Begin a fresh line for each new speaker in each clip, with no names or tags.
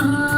Oh.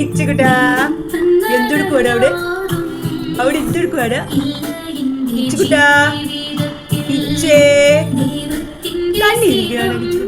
ഇച്ചുകുട്ടാ എന്തെടുക്കുവാടാ അവിടെ? അവിടെ ഇച്ചുകുട്ടാ ഇച്ചേ. തന്നെ കണ്ടിരിക്കുകയാണ്
കിച്ചു